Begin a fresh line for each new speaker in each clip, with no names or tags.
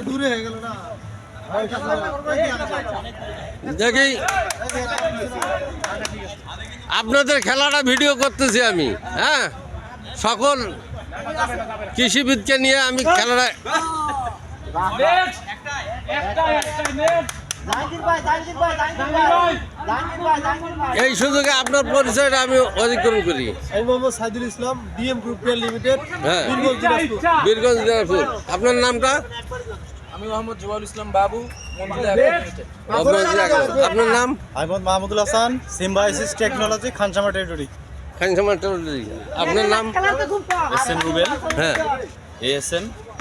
দূরে হয়ে গেল না।
দেখি। আপনাদের খেলাটা ভিডিও করতেছি আমি হ্যাঁ? সকল কৃষিবিদকে নিয়ে আমি খেলাটা এই সুযোগে আপনার পরিচয়টা আমি অধিগ্রহণ করি।
আমি Mohammad Saidul Islam DM group care limited
হ্যাঁ।
বীরগঞ্জ দিনাজপুর।
আপনার নামটা?
আমি মোহাম্মদ জুবাউল ইসলাম বাবু
আপনার নাম?
আমি Mohammad Mahmudul Hasan symbiosis technology Khansama territory.
Khansama territory. আপনার নাম?
S N Rubel.
হ্যাঁ।
এএসএন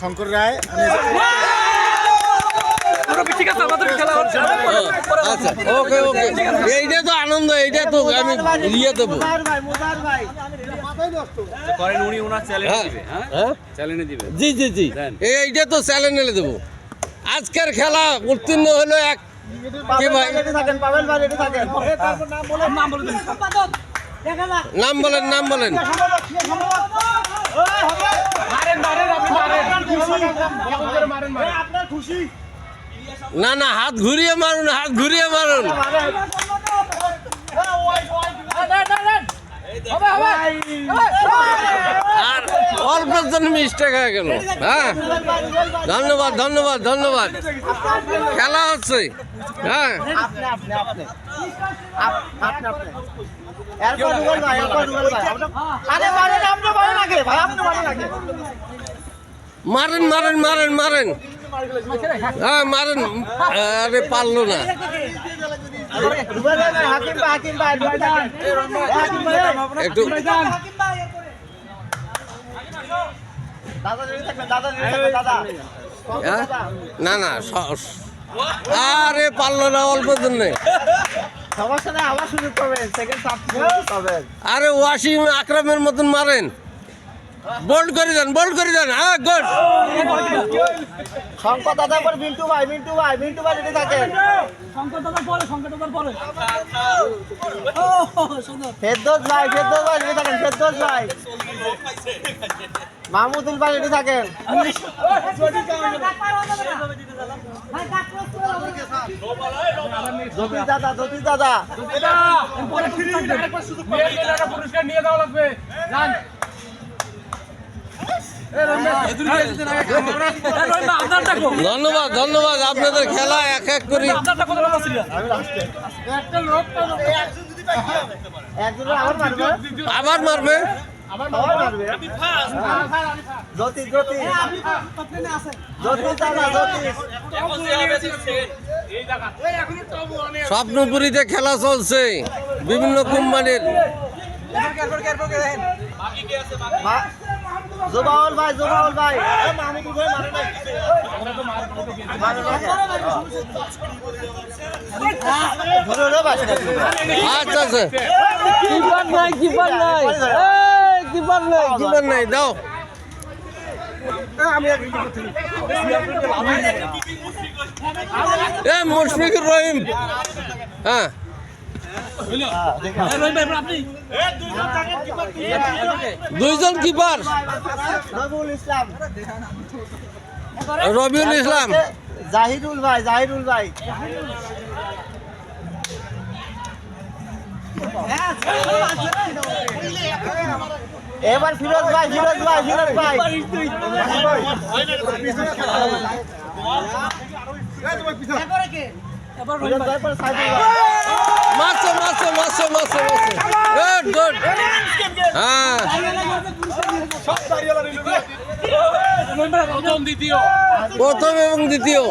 শঙ্কর রায়
আচ্ছা ওকে ওকে। এইটা তো আনন্দ এইটা তো আমি ইয়ে দেবো।
মুজাহির ভাই মুজাহির ভাই।
করেন উনি ওনার চ্যালেঞ্জ দিবে চ্যালেঞ্জ দিবে।
জি জি জি। এইটা তো চ্যালেঞ্জে দেবো। আজকের খেলা উত্তীর্ণ হলো এক কে ভাই?
নাম
বলেন নাম বলেন। না না, হাত ঘুরিয়ে মারুন, হাত ঘুরিয়ে মারুন। আর অল্পের জন্য মিস্টেক হয়ে গেল। হ্যাঁ? ধন্যবাদ ধন্যবাদ ধন্যবাদ। খেলা হচ্ছে। হ্যাঁ।
আপনি আপনি আপনি আপ- আপনি আপনি। এরপর রুবেল ভাই এরপর রুবেল ভাই আরে মারেন আপনি মারেন আগে ভাই আপনি মারেন
মারেন মারেন মারেন মারেন। হ্যাঁ মারেন। আরে পারল না।
রুবেল ভাই ভাই, হাকিম ভাই হাকিম ভাই রুবেল ভাই হাকিম ভাই।
একটু হ্যাঁ? না না আরে পারল না অল্প জন্য। আরে ওয়াসিম আকরামের মতন মারেন। বোল্ড করে দেন বোল্ড করে দেন। হ্যাঁ গুড
শঙ্কর দাদা পর মিন্টু ভাই মিন্টু ভাই মিন্টু ভাই রেডি থাকেন। ফেরদৌস ভাই ফেরদৌস ভাই রেডি থাকেন ফেরদৌস ভাই। মাহমুদুল ভাই রেডি থাকেন। দাদা
ধন্যবাদ ধন্যবাদ। আপনাদের খেলা এক এক করি।
আবার মারবে? জ্যোতিষ জ্যোতিষ
স্বপ্নপুরীতে খেলা চলছে বিভিন্ন কোম্পানির
ভাই জোবাউল ভাই বাস
আচ্ছা আচ্ছা কিপার নাই কিপার নাই কিপার নাই দাও। এ মুশফিকুর রহিম। হ্যাঁ। দুইজন কিপার।
রবিউল ইসলাম।
রবিউল ইসলাম।
জাহিরুল ভাই জাহিরুল ভাই। এবার ফিরোজ ভাই ফিরোজ ভাই ফিরোজ ভাই।
মারছো মারছো মারছো মারছো মারছো। গুড গুড হ্যাঁ। প্রথম এবং দ্বিতীয়।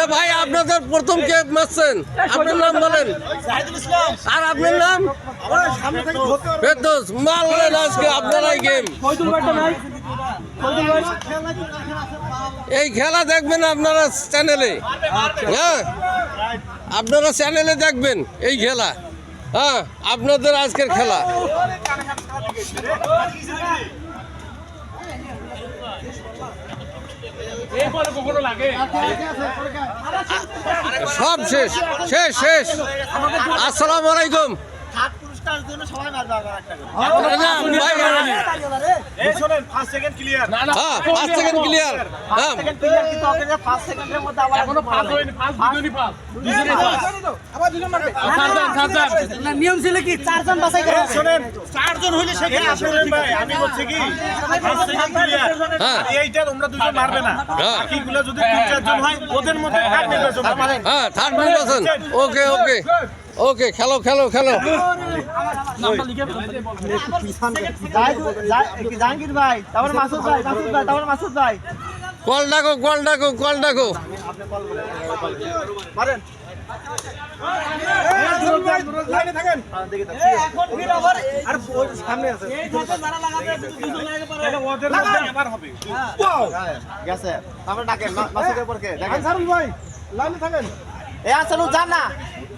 এ ভাই আপনাদের প্রথম কে মারছেন? আপনার নাম বলেন। আর আপনার নাম? ফেরদৌস মারলেন আজকে আপনারাই গেম। এই খেলা দেখবেন আপনারা চ্যানেলে। হ্যাঁ? আপনারা চ্যানেলে দেখবেন এই খেলা। হ্যাঁ আপনাদের আজকের খেলা। সব শেষ শেষ শেষ। আসসালামু আলাইকুম।
সবাই মারবে আবার একটা করে।
না, ভাই,
এই শোনেন ফার্স্ট সেকেন্ড ক্লিয়ার
হ্যাঁ পাঁচ সেকেন্ড ক্লিয়ার হ্যাঁ।
সেকেন্ড প্লেয়ার কিন্তু ওকে যে সেকেন্ডের মধ্যে আবার এখনও পাস হয়নি নিয়ম ছিল কি? চারজন বাছাই করে
শোনেন চারজন হইলে সেখানে আসলেন ভাই আমি বলছি কি ফার্স্ট সেকেন্ড ক্লিয়ার
হ্যাঁ।
এইটা তোমরা দুজন মারবে না
হ্যাঁ।
বাকিগুলো যদি তিন চারজন হয় ওদের মধ্যে কার নির্বাচন?
হ্যাঁ থার্ড নির্বাচন ওকে ওকে ওকে খেলো খেলো খেলো।
জাহাঙ্গীর ভাই ভাই
কল ডাকো কল ডাকো কল ডাকো।
তারপর ডাকেন মাসুদের পর দেখেন ভাই লাইনে থাকেন এ আসালু যান না।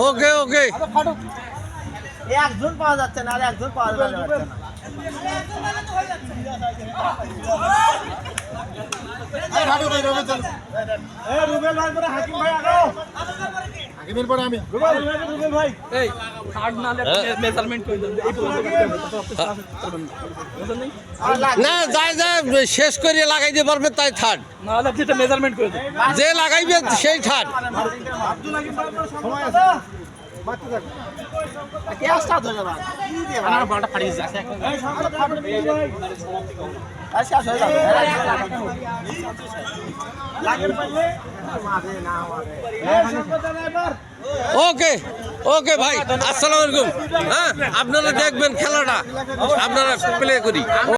ওকে ওকে।
একজন পাওয়া যাচ্ছে না আর একজন পাওয়া যাচ্ছে না।
রুবেল ভাই পরে হাকিম ভাই আগে হাকিমের পরে আমি। রুবেল রুবেল ভাই
এই না
যাই যাই শেষ করে লাগাইতে পারবে তাই থার্ড যে লাগাইবে সেই থার্ড
হয়ে হয়ে মাঝে না
ওকে ওকে ভাই আসসালামু আলাইকুম। হ্যাঁ আপনারা দেখবেন খেলাটা আপনারা প্লে করি।